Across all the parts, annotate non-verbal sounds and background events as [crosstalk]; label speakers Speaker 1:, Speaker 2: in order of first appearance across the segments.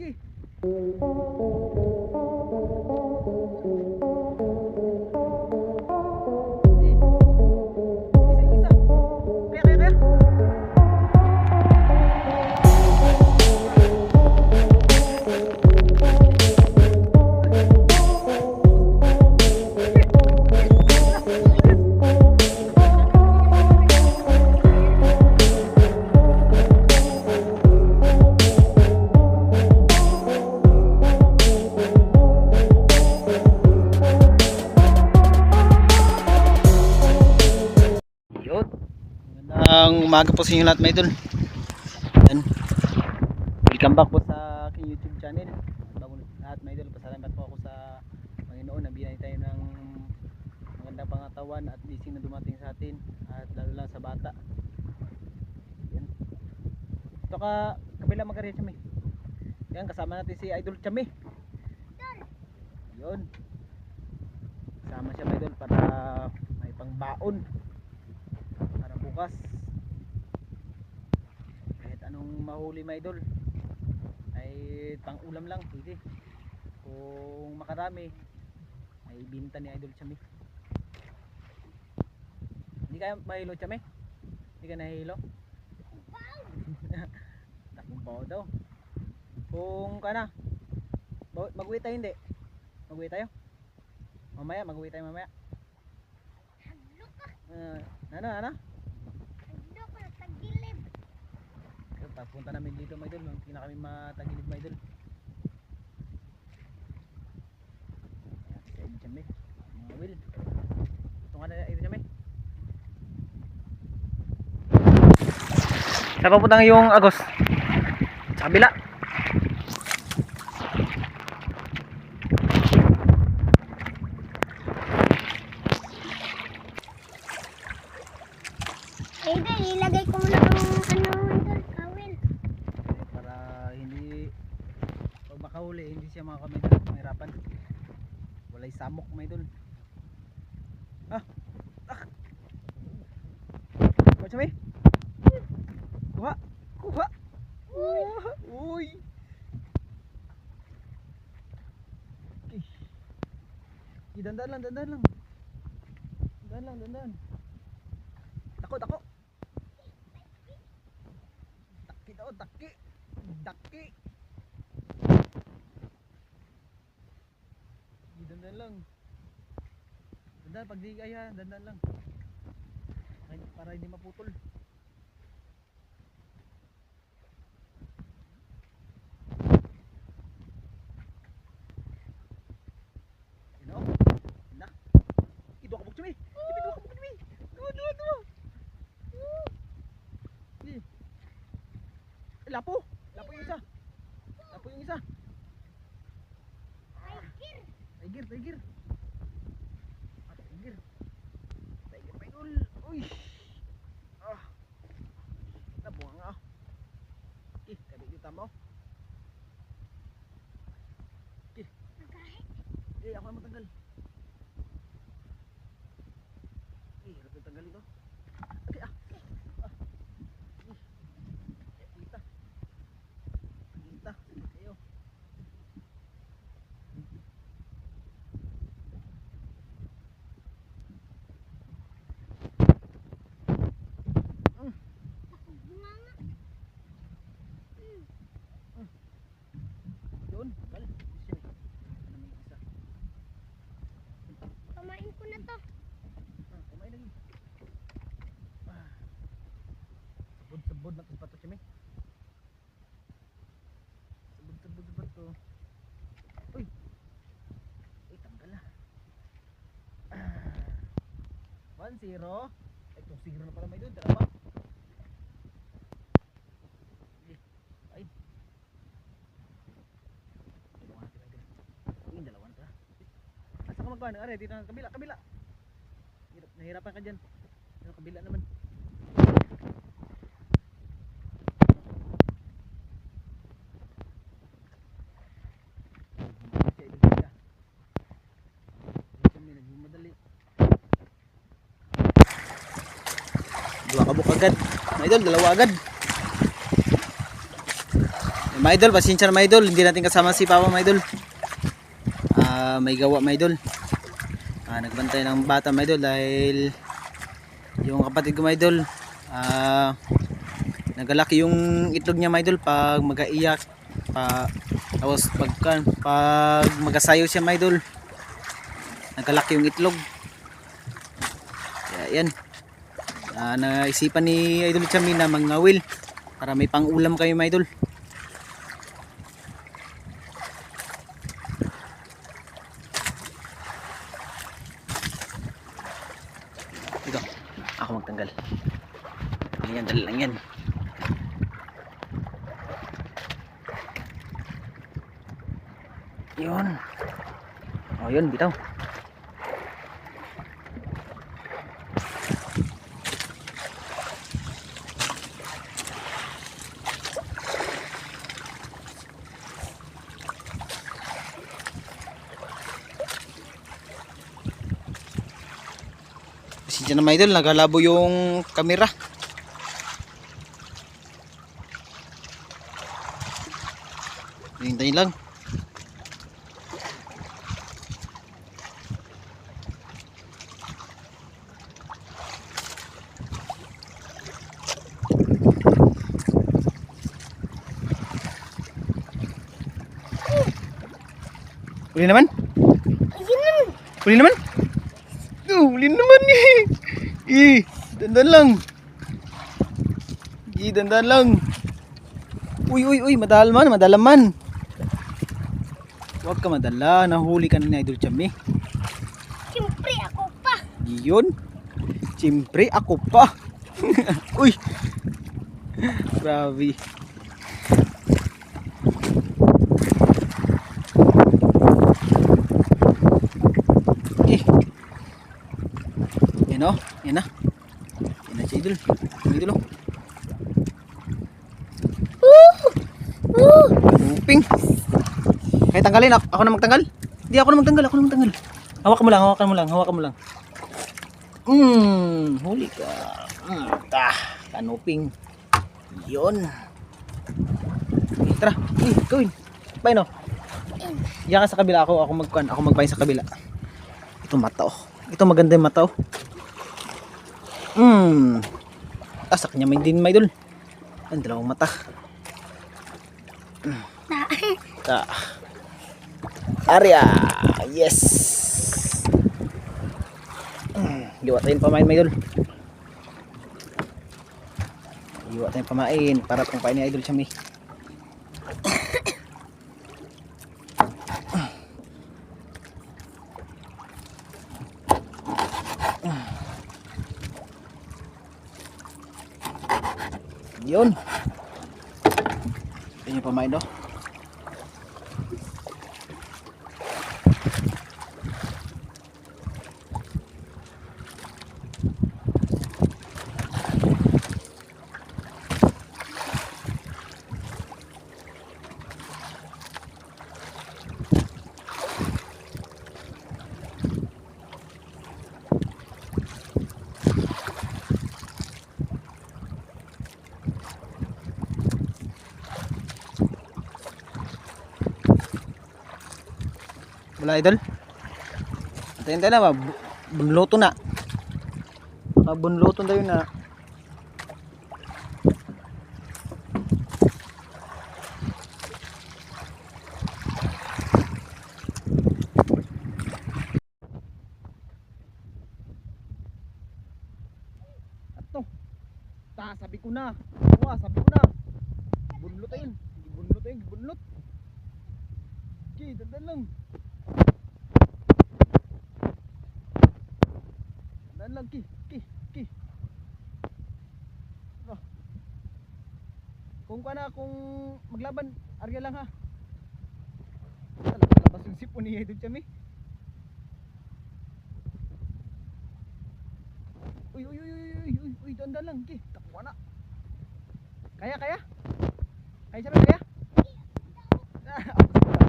Speaker 1: Okay. Po sa inyo lahat mga idol. Welcome back po sa aking YouTube channel. Bago lahat mga idol, pasalamat po ako sa Panginoon na binay tayo ng magandang pangatawan at blessing na dumating sa atin at lalo lang sa bata. Yan. Ito ka kabila magkarya Chami. Yan kasama natin si Idol Chami. Yun. Kasama siya mga idol para may pangbaon para bukas anong mahuli mga idol? Ay pang ulam lang pwede. Kung makarami ay binta ni idol Chami. Hindi kaya mahilo Chami? Hindi ka nahihilo? [laughs] Takumpaw daw. Kung kana mag-uwi tayo hindi? Mag-uwi tayo? Mamaya mag-uwi tayo mamaya. Uh, ano ano Ayun, papunta namin dito mga idol, hindi na kami matagilid mga idol. Ayan, Ed Jame, mga will. Ito nga na Ed Jame. Saan papunta yung Agos? Sa kabila.
Speaker 2: Eh, dahil ilagay ko muna ang ano, idol, kawil.
Speaker 1: Eh, para hindi pag makahuli, hindi siya makakamit mahirapan. Walay samok mga idol. Ah! Ah! Kuha Jame? Kuha! Kuha! Uy! Okay. Dandan lang, dandan lang. Dandan lang, dandan. Dako, dako. Daki daw, daki. Daki. Okay, dandan lang. Dandan, pag di kaya, dandan lang. Para- Para hindi maputol. You know? Na. Ido ka bukti mi. Ido ka bukti mi. Duwa, duwa, duwa. Di. Eh, Lapo. Lapo yung isa. Lapo yung isa. Tiger, tiger. Ah, tiger. Tiger, paidol. Uy. Ah. Nabuha nga. ah. Okay, kabi yung tama. Okay. Eh, ako ang matanggal. Eh, hirap yung tanggalin to. Okay, ah. Ah. Eh, kita. Kita. Ayo. Yun, tanggal. Isa. Ano may isa?
Speaker 2: Kumain ko na to.
Speaker 1: Ah, kumain lagi. Ah. Na pato siya, may. Sabod-sabod na pato. Uy! Uy, tanggal ah. Ah. 1-0. Ay, 2-0 na pala may doon. Tara pa. Sige. Ay. Dalawa natin agad. Uy, dalawa na pala. Asa ka magkano? Are, dito na kabila, kabila. Hirap, nahirapan ka dyan. Kabila naman. Siya, idol siya. Dito kami nagmamadali. Dua kabuk agad. Mga idol, dalawa agad. Idol, pasensya na mga. Hindi natin kasama si Papa mga idol. Ah, may gawa mga idol. Ah, nagbantay ng bata mga dahil yung kapatid ko mga idol ah nagalaki yung itlog niya mga idol pag magaiyak pa tapos pag pag magasayo siya mga idol nagalaki yung itlog kaya yan Ah, naisipan ni idol Chami na mangawil para may pang-ulam kayo mga idol Ito, ako magtanggal. Ayan, dali lang yan. Yun. O, yun, bitaw. Na mga idol, nagalabo yung kamera. Hintayin lang. Uli naman. Uli naman? Oh, uli naman eh. Eh, dandan lang. Eh, dandan lang. Uy, uy, uy, madalaman, madalaman. Huwag ka madala, nahuli ka na ni Idol Chami.
Speaker 2: Siyempre ako pa.
Speaker 1: Yun. Siyempre, ako pa. [laughs] uy. Grabe. Eh. Yan o. Yan na. Yan na si Idol. Si Idol o.
Speaker 2: Woo!
Speaker 1: Uping. Kaya tanggalin. Ako, ako na magtanggal. Hindi ako na magtanggal. Ako na magtanggal. Hawakan mo lang. Hawakan mo lang. Hawakan mo lang. Hmm. Huli ka. Hmm. Tah. Kanuping. Yun. Eh, tara. Eh, gawin. Bye no. Diyan ka sa kabila. Ako, ako magkuhan. Ako magpain sa kabila. Ito mata oh. Ito maganda yung mata oh. Hmm. Ah, sa kanya may din may dul. Ang dalawang mata.
Speaker 2: Na.
Speaker 1: Ta. Arya. Yes. Tayong pamain, may idol. Liwa tayong pamain para pang pain idol siya, may. Yun. Yun yung pamain, no? Wala idol. Antayin tayo na ba? Bu- Bunluto na. Baka bunluto tayo na. Ato. Ta, sabi ko na. Wa, sabi ko na. Bunlot ayun. Bunlot ayun, bunlot. Okay, dandan lang. Dandan lang, ki, ki, ki. Oh. Kung ka na, kung maglaban, arya lang ha. Labas yung sipon ni Idol Chami. Uy, uy, uy, uy, uy, uy, uy, dandan lang, ki. Takuha na. Kaya, kaya? Kaya siya kaya? [laughs]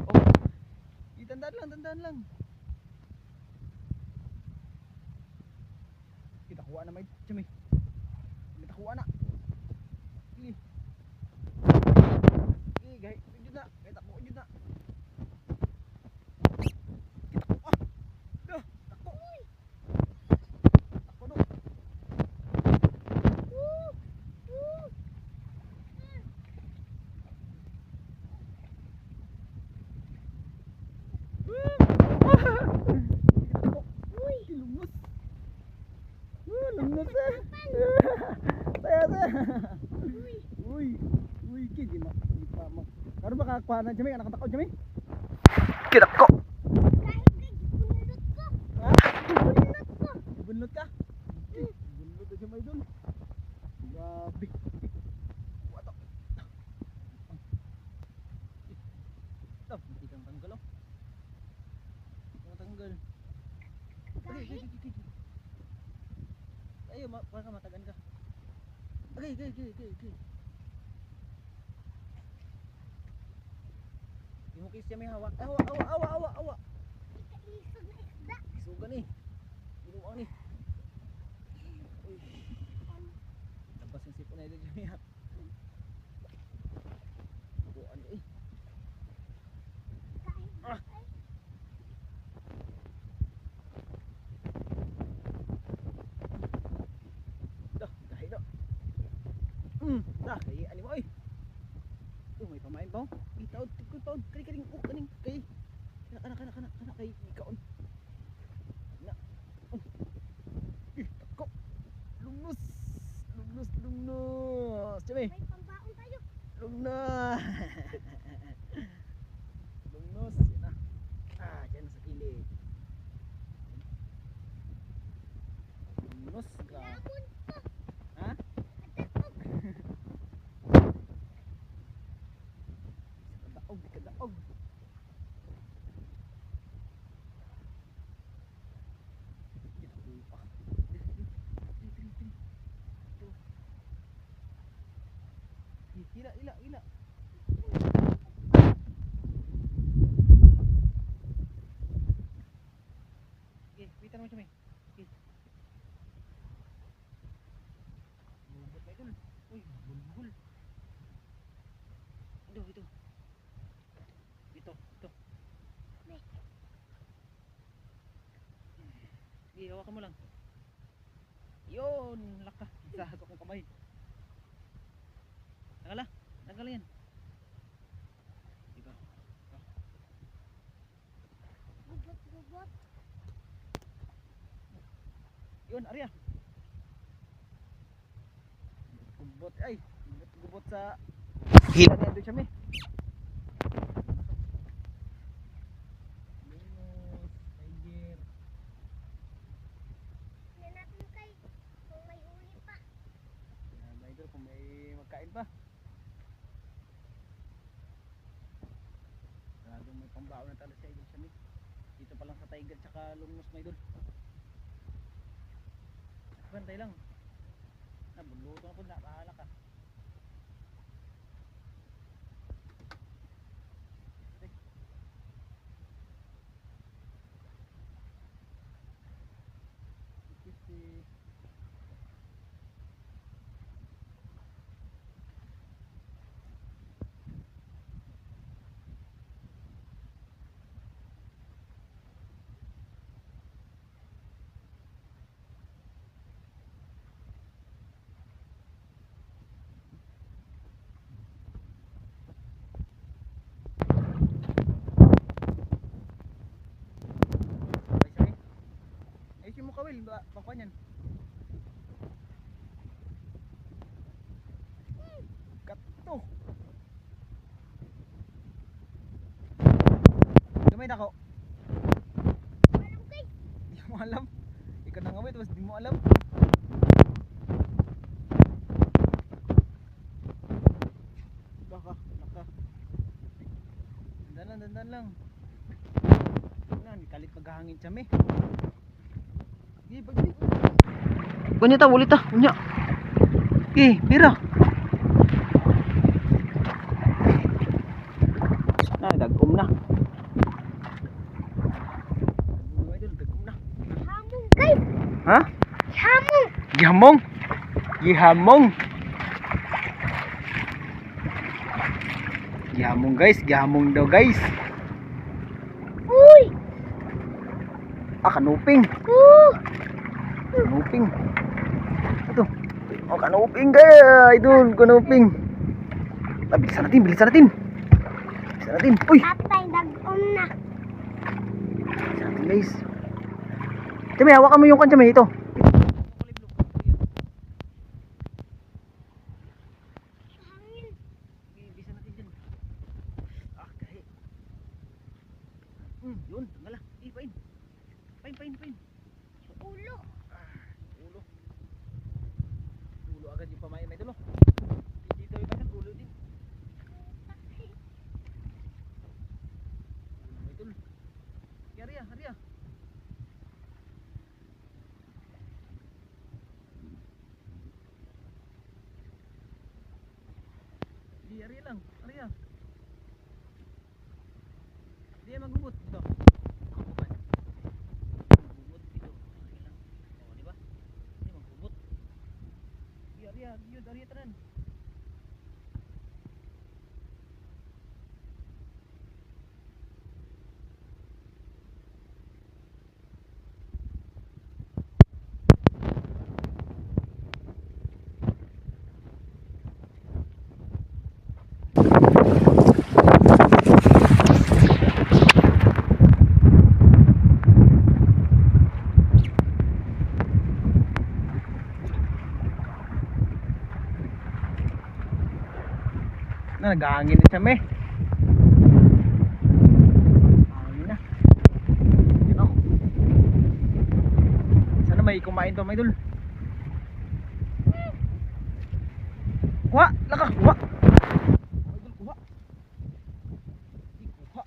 Speaker 1: Oh. Di, tandaan lang, tandaan lang. Kita kuha na may chumi. Kita kuha na. Ili. Ili, gay. Pa na Jimmy, anak ko Jimmy. Kirak ko.
Speaker 2: Bunlot
Speaker 1: ka? Bunlot na Jimmy doon. Grabe. Wato. Ito, hindi kang tanggal oh. Kang tanggal. Ma baka matagan ka. Agay, agay, agay, agay, agay. Mo kisya may hawak. Awa, awa, awa, awa, awa.
Speaker 2: Ikaisog na isda.
Speaker 1: Eh. Binuang ni. Uy. Labas yung sipon na ito dyan ya. Buwan eh.
Speaker 2: Kahit
Speaker 1: Ah.
Speaker 2: ay,
Speaker 1: Dah, dah hidup. Hmm, dah kaya ani mo oy. Oh, may pamain ba? Ih, taon, tikon taon. Kani kani oh, kaning kay. Kana kana kana kana kana kay ikaon. Na. Oh. Ih, tako. Lungnos. Lungnos, lungnos. Cumi.
Speaker 2: may pambaon tayo.
Speaker 1: Lungnos. Lungnos, yan na. Ah, dyan sa kilid. Lungnos ka.
Speaker 2: Lamon ko.
Speaker 1: Ha?
Speaker 2: Katakog.
Speaker 1: Kadaog, kadaog. Kadaog pa. Dili, dili, dili, dili, dili. Ito. Ih, Ila, ila, ila. Okay, wait mo siya, may. Okay. Bulbul pa idol. Uy, bulbul. Ito, ito. Ito, ito.
Speaker 2: May.
Speaker 1: Sige, hawakan mo lang. Yun, laka. Isa sa akong kamay. Nagala, nagala yan. Ito.
Speaker 2: Gubot, gubot.
Speaker 1: Yun, Arya. Gubot, ay. Gubot, gubot sa hila niya doon siya, may. Linus, tiger.
Speaker 2: Tingnan natin kay kung may uli pa.
Speaker 1: Yan, mga idol, kung may magkain pa. Pambaon na tala sa idol siya. Dito pa lang sa tiger tsaka lumnos, mga idol. Bantay lang. Ah, buluto na po na, ka. Sige. Fifty. Ay, sorry. Ayusin mo Pangkuhan yan. Kato. Gamay na ako.
Speaker 2: Walang kay.
Speaker 1: Di mo alam. Ikaw na ngamay, tapos di mo alam. Baka, naka. Dandan lang, dandan lang. Kalit. Sige, pagdi. Kunya ta, ulit ta, kunya. Eh, pira. Na, dagom na. Ha?
Speaker 2: Hamong.
Speaker 1: Gihamong. Gihamong. Gihamong guys, gihamong daw guys.
Speaker 2: Uy.
Speaker 1: Ah, kanuping.
Speaker 2: Uh.
Speaker 1: Kanuping. Ito. Oh, kanuping guys. Idol, kanuping. Ah, bilisan natin, bilisan natin. Bilisan natin. Uy,
Speaker 2: Tatay, dagom na.
Speaker 1: bilisan natin guys. Chame, hawakan mo yung kanya ito.
Speaker 2: Hangin.
Speaker 1: Bisa natin dyan. Ah. Hmm, yun, tanggal ah. Eh, pain. Pain, pain, pain.
Speaker 2: Ulo.
Speaker 1: Ulo. Ulo agad yung pamay may dulo. Dito yung pain, ulo din. Ulo may dulo. Hari ah, hari ah. Di, hari lang, hari ah. Di, maghubot dito. Maghubot. Maghubot dito. Hari lang. Oh, di ba? Di, maghubot. Di, hari ah, yun, hari ah, tanan. Na, nag-aangin na siya, me. Hangin na. Yun, oh. Sana may kumain to, may dul. Kuha! Laka! Kuha! May dul, kuha! Di, kuha!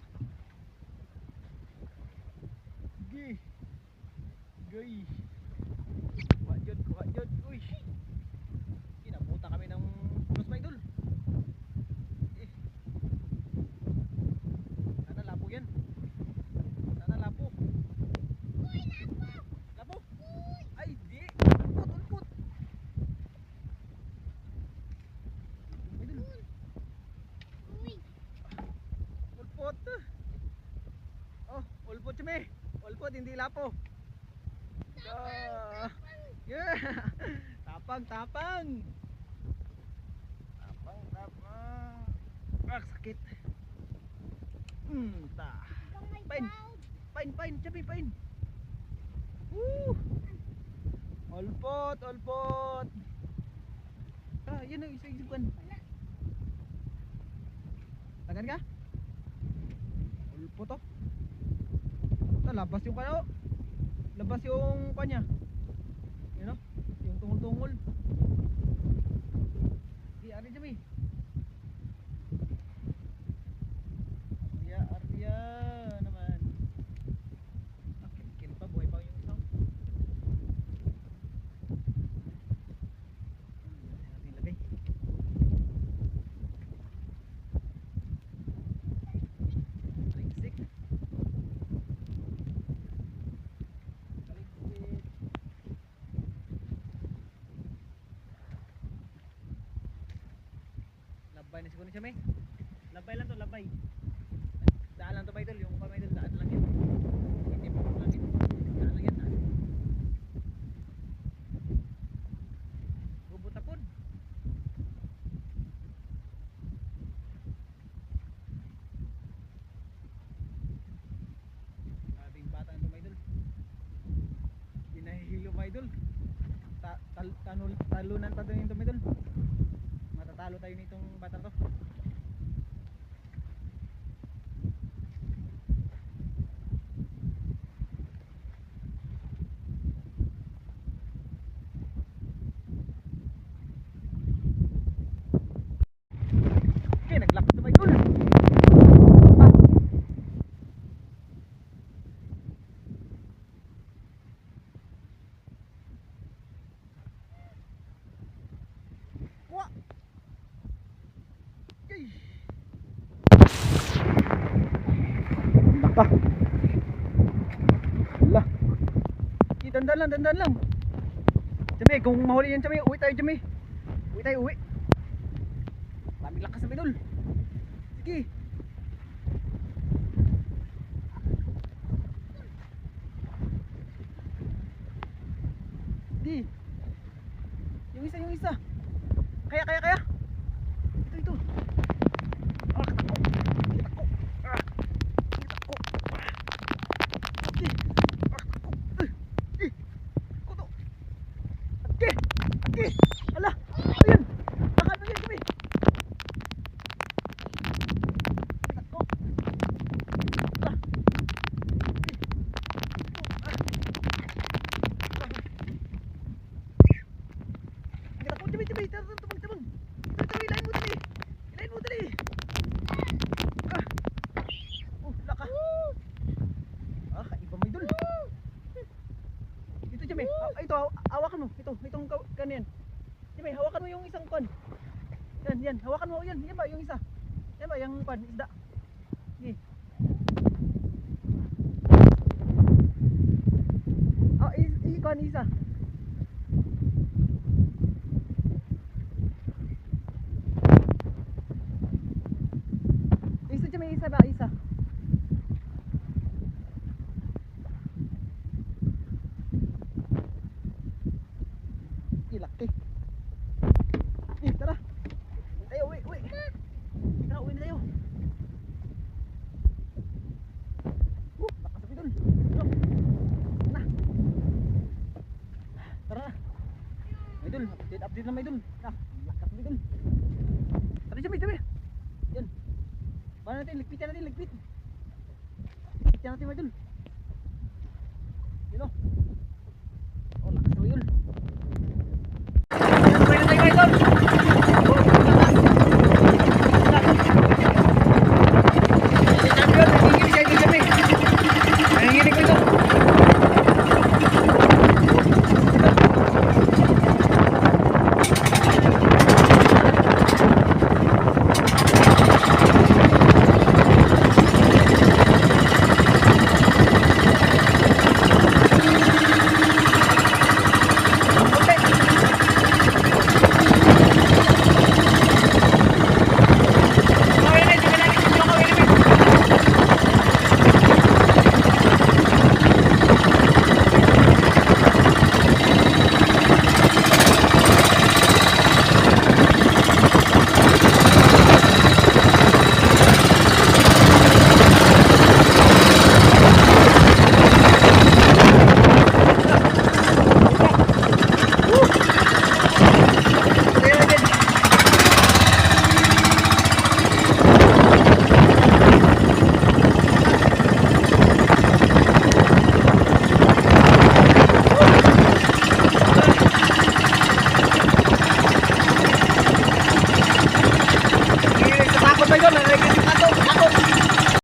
Speaker 1: Gi! Gay! Kuha yun, kuha yun! Uy! Inabuta kami ng punos, may dul. Eh. Sana lapo yan. Sana lapo. Lapo. Ay, di. Ulpot, ulpot. Idol. Ulpot. Oh, ulpot me. Ulpot, hindi lapo. Ah. Yeah. [laughs] Tapang, tapang. Tapang, tapang. Ah, sakit. Hmm, ta. Pain. Pain, pain, chabi, pain. Woo! Olpot, olpot. Ah, yun ang isa isipan. Tagan ka? Olpot to. Ah, labas yung kano. Labas yung kanya. Yun o. Yung tungol-tungol. Di, ari chabi. Arya, Arya naman. Ah, kin pa, buhay pa yung isang. Hmm, natin lagay. Taligsik. Taligsik. Labay na siya may. Labay lang to, labay. Daan lang to ba idol? Yung pa idol, daan lang yan. Hindi pa lang yan. Daan lang yan, daan. Bubot tapon. Grabing bata nito mga idol. Hindi nahihilo mga idol. Ta tal tanul talunan pa ito mga idol. Matatalo tayo nitong bata to. Okay, naglakad na ba idol? Ah. Kuha! Yay! Wala! Eh, dandan lang, dandan lang! Chami, kung mahuli yan Chami, uwi tayo Chami! Uwi tayo, uwi! Anisa.